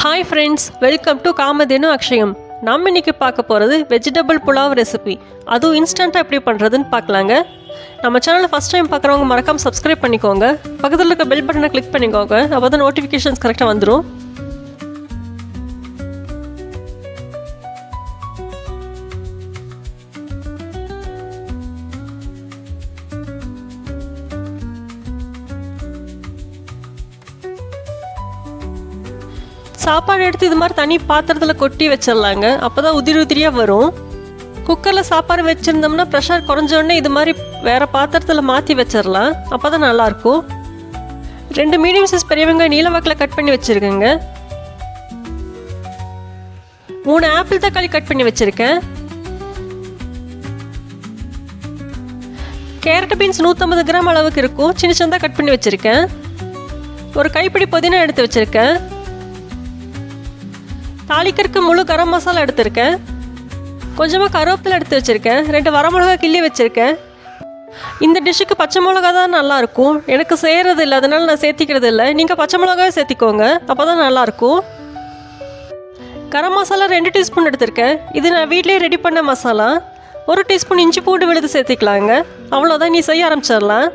Hi friends welcome to Kamadhenu Akshayam நம்ம இன்னைக்கு பார்க்க போகிறது வெஜிடபிள் புலாவ் ரெசிபி அதுவும் இன்ஸ்டண்ட்டாக எப்படி பண்ணுறதுன்னு பார்க்கலாங்க. நம்ம சேனலை ஃபஸ்ட் டைம் பார்க்குறவங்க மறக்காம சப்ஸ்கிரைப் பண்ணிக்கோங்க. பக்கத்தில் இருக்க பெல் பட்டனை கிளிக் பண்ணிக்கோங்க. அப்போ தான் நோட்டிஃபிகேஷன்ஸ் கரெக்டாக வந்துடும் சாப்பாடு எடுத்து இது மாதிரி தனி பாத்திரத்தில் கொட்டி வச்சிடலாங்க. அப்போ தான் உதிரி உதிரியாக வரும். குக்கரில் சாப்பாடு வச்சுருந்தோம்னா ப்ரெஷர் குறைஞ்சோடனே இது மாதிரி வேறு பாத்திரத்தில் மாற்றி வச்சிடலாம். அப்போ தான் நல்லாயிருக்கும். ரெண்டு மீடியம் சைஸ் பெரியவங்க நீலவாக்கில் கட் பண்ணி வச்சுருக்கேங்க. மூணு ஆப்பிள் தக்காளி கட் பண்ணி வச்சுருக்கேன். கேரட் பீன்ஸ் நூற்றம்பது கிராம் அளவுக்கு இருக்கும். சின்ன சின்னதாக கட் பண்ணி வச்சுருக்கேன். ஒரு கைப்பிடி புதினா எடுத்து வச்சுருக்கேன். தாளிக்கிறதுக்கு முழு கரம் மசாலா எடுத்திருக்கேன். கொஞ்சமாக கருவேப்பிலை எடுத்து வச்சுருக்கேன். ரெண்டு வரமிளகா கிள்ளி வச்சுருக்கேன். இந்த டிஷ்ஷுக்கு பச்சை மிளகா தான் நல்லாயிருக்கும். எனக்கு செய்கிறது இல்லை அதனால் நான் சேர்த்திக்கிறது இல்லை. நீங்கள் பச்சை மிளகாவே சேர்த்திக்கோங்க. அப்போ தான் நல்லாயிருக்கும். கரம் மசாலா ரெண்டு டீஸ்பூன் எடுத்திருக்கேன். இது நான் வீட்டிலேயே ரெடி பண்ண மசாலா. ஒரு டீஸ்பூன் இஞ்சி பூண்டு விழுது சேர்த்திக்கலாங்க. அவ்வளோதான் நீ செய்ய ஆரம்பிச்சிடலாம்.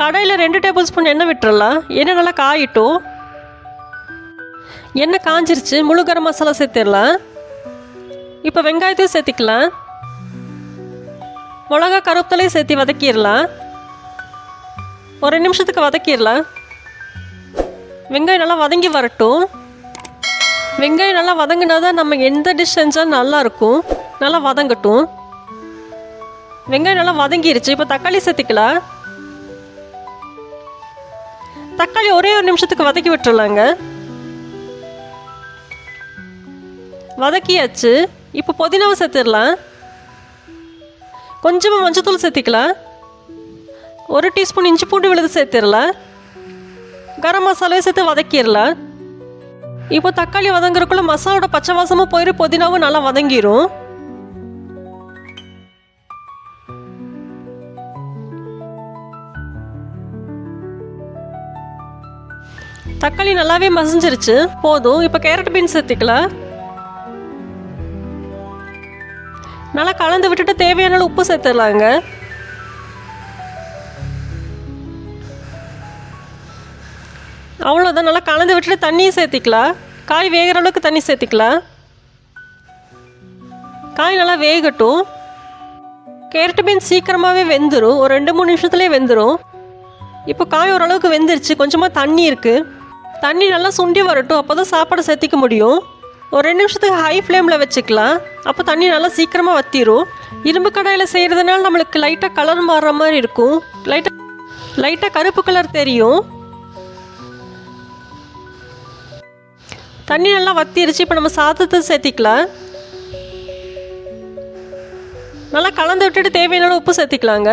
கடையில் ரெண்டு டேபிள் ஸ்பூன் எண்ணெய் விட்டுறலாம். எண்ணெய் நல்லா காயிட்டும். எண்ணெய் காஞ்சிருச்சு? முழு கரம் மசாலா சேர்த்துடலாம். இப்போ வெங்காயத்தையும் சேர்த்திக்கலாம். மிளகா கருவேப்பிலையும் சேர்த்து வதக்கிடலாம். ஒரு நிமிஷத்துக்கு வதக்கிடலாம். வெங்காயம் நல்லா வதங்கி வரட்டும். வெங்காயம் நல்லா வதங்கினா தான் நம்ம எந்த டிஷ் செஞ்சாலும் நல்லாயிருக்கும் நல்லா வதங்கட்டும். வெங்காயம் நல்லா வதங்கிருச்சு. இப்போ தக்காளி சேர்த்திக்கலாம். தக்காளி ஒரே ஒரு நிமிஷத்துக்கு வதக்கி விட்டுறலாங்க. வதக்கியாச்சு. இப்போ புதினாவை சேர்த்துடலாம் கொஞ்சமாக மஞ்சத்தூள் சேர்த்திக்கலாம். ஒரு டீஸ்பூன் இஞ்சி பூண்டு விழுது சேர்த்துடலாம். கரம் மசாலாவை சேர்த்து வதக்கிடலாம். இப்போ தக்காளி வதங்குறதுக்குள்ள மசாலோட பச்சை வாசமும் போயிரு புதினாவும் நல்லா வதங்கிரும். தக்காளி நல்லாவே மசிஞ்சிருச்சு. போதும். இப்போ கேரட் பீன்ஸ் சேர்த்துக்கலாம். நல்லா கலந்து விட்டுட்டு தேவையான உப்பு சேர்த்துடலாங்க. அவ்வளோதான் நல்லா கலந்து விட்டுட்டு தண்ணியும் சேர்த்திக்கலாம். காய் வேகிற அளவுக்கு தண்ணி சேர்த்திக்கலாம். காய் நல்லா வேகட்டும். கேரட் பீன்ஸ் சீக்கிரமாகவே வெந்துடும் ஒரு ரெண்டு மூணு நிமிஷத்துலேயே வெந்துடும் இப்போ காய் ஓரளவுக்கு வெந்துருச்சு. கொஞ்சமாக தண்ணி இருக்குது தண்ணி நல்லா சுண்டி வரட்டும். அப்போ தான் சாப்பாடு சேர்த்திக்க முடியும். ஒரு ரெண்டு நிமிஷத்துக்கு ஹை ஃப்ளேமில் வச்சுக்கலாம். அப்போ தண்ணி நல்லா சீக்கிரமாக வத்திரும். இரும்பு கடாயில் செய்கிறதுனால நம்மளுக்கு லைட்டாக கலர் மாறுற மாதிரி இருக்கும். லைட்டாக லைட்டாக கருப்பு கலர் தெரியும். தண்ணி நல்லா வத்திருச்சு. இப்போ நம்ம சாதத்தை சேர்த்திக்கலாம். நல்லா கலந்து விட்டுட்டு தேவையான உப்பு சேர்த்திக்கலாங்க.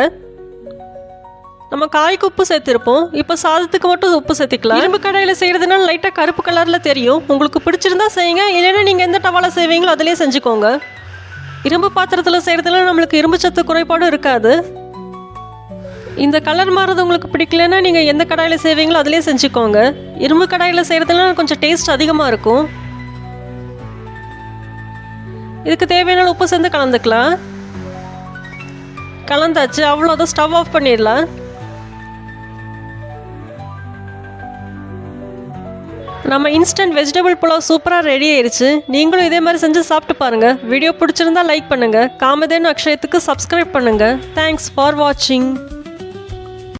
நம்ம காய்க்கு உப்பு சேர்த்துருப்போம். இப்போ சாதத்துக்கு மட்டும் உப்பு சேர்த்துக்கலாம். இரும்பு கடாயில் செய்கிறதுனால லைட்டாக கருப்பு கலரில் தெரியும். உங்களுக்கு பிடிச்சிருந்தா செய்யுங்க. இல்லைன்னா நீங்கள் எந்த டவாலை செய்வீங்களோ அதிலே செஞ்சுக்கோங்க. இரும்பு பாத்திரத்தில் செய்கிறதுனால நம்மளுக்கு இரும்பு சத்து குறைபாடும் இருக்காது. இந்த கலர் மாறுறது உங்களுக்கு பிடிக்கலன்னா நீங்கள் எந்த கடாயில் செய்வீங்களோ அதிலே செஞ்சுக்கோங்க. இரும்பு கடாயில் செய்கிறதுனால கொஞ்சம் டேஸ்ட் அதிகமாக இருக்கும். இதுக்கு தேவையான உப்பு சேர்ந்து கலந்துக்கலாம். கலந்தாச்சு. அவ்வளோதான் ஸ்டவ் ஆஃப் பண்ணிடலாம். நம்ம இன்ஸ்டன்ட் வெஜிடபிள் புலாவ் சூப்பராக ரெடி ஆயிடுச்சு நீங்களும் இதே மாதிரி செஞ்சு சாப்பிட்டு பாருங்கள் வீடியோ பிடிச்சிருந்தா லைக் பண்ணுங்கள் காமதேன் அக்ஷயத்துக்கு சப்ஸ்கிரைப் பண்ணுங்கள் தேங்க்ஸ் ஃபார் வாட்சிங்